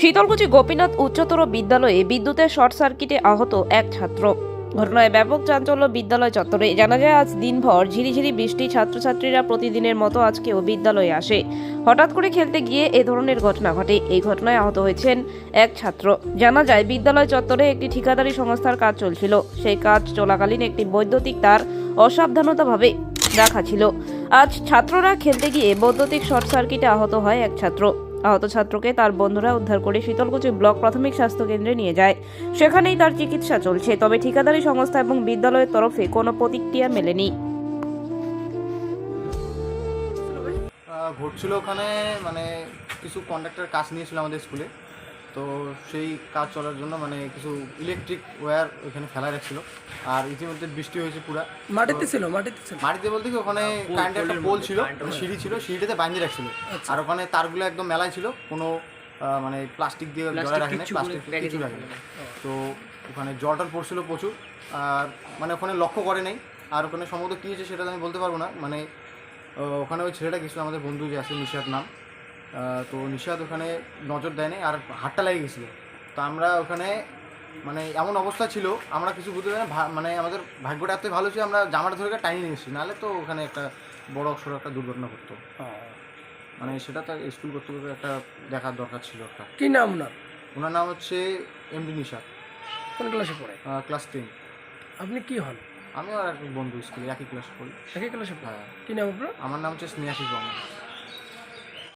শীতলকুচি গোপীনাথ উচ্চতর বিদ্যালয়ে বিদ্যুতের শর্ট সার্কিটে আহত এক ছাত্র। ঘটনায় ব্যাপক চাঞ্চল্য বিদ্যালয় চত্বরে। জানা যায়, আজ দিনভর ঝিরিঝিরি বৃষ্টি ছাত্রছাত্রীরা প্রতিদিনের মতো আজকেও বিদ্যালয়ে আসে। হঠাৎ করে খেলতে গিয়ে এ ধরনের ঘটনা ঘটে। এই ঘটনায় আহত হয়েছেন এক ছাত্র। জানা যায়, বিদ্যালয় চত্বরে একটি ঠিকাদারি সংস্থার কাজ চলছিল। সেই কাজ চলাকালীন একটি বৈদ্যুতিক তার অসাবধানতাভাবে রাখা ছিল। আজ ছাত্ররা খেলতে গিয়ে বৈদ্যুতিক শর্ট সার্কিটে আহত হয় এক ছাত্র। আহত ছাত্রকে তার বন্ধুরা উদ্ধার করে শীতলকুচি ব্লক প্রাথমিক স্বাস্থ্য কেন্দ্রে নিয়ে যায়। সেখানেই তার চিকিৎসা চলছে, তবে ঠিকাদারি সংস্থা এবং বিদ্যালয়ের তরফে কোনো প্রতিক্রিয়া মেলেনি। ঘটছিল ওখানে মানে কিছু কন্ডাক্টার কাজ নিয়েছিল আমাদের স্কুলে। তো সেই কাজ চলার জন্য মানে কিছু ইলেকট্রিক ওয়্যার ওখানে ফেলা রাখছিল আর ইতিমধ্যে বৃষ্টি হয়েছে পুরা। মাটিতে ছিল মাটিতে ছিল। মাটিতে বলতে কি ওখানে কারেন্টের একটা পোল ছিল সিঁড়ি ছিল সিঁড়িটাতে বাঁধিয়ে রাখছিল। আর ওখানে তারগুলো একদম মেলায় ছিল কোনো আহ, মানে প্লাস্টিক দিয়ে জলে রাখে না প্লাস্টিক কিছু রাখে তো ওখানে জলটার পড়ছিল প্রচুর আর মানে ওখানে লক্ষ্য করে নাই। আর ওখানে সম্ভবত কী হয়েছে সেটা তো আমি বলতে পারব না। মানে ওখানে ওই ছেলেটা গেছিল আমাদের বন্ধু যে আছে নিশাদ নাম। তো নিশাদ ওখানে নজর দেয়নি আর হাতটা লেগে গেছিল। তো আমরা ওখানে মানে এমন অবস্থা ছিল আমরা কিছু বুঝতে পারি না মানে আমাদের ভাগ্যটা এতই ভালো ছিল আমরা জামাটা ধরে টাইম নিয়ে এসেছি নাহলে তো ওখানে একটা বড় অক্ষর একটা দুর্ঘটনা ঘটতো। মানে সেটা তো স্কুল কর্তৃপক্ষের একটা দেখার দরকার ছিল একটা। কি নাম ওনার? ওনার নাম হচ্ছে এমডি নিশাদ। কোন ক্লাসে পড়ে? ক্লাস টেন আপনি কি হন? আমিও আর এক বন্ধু স্কুলে একই ক্লাসে পড়ি। একই ক্লাসে পড়ে? হ্যাঁ। কি নাম আপনার? আমার নাম হচ্ছে স্নেহাশিস বর্মন।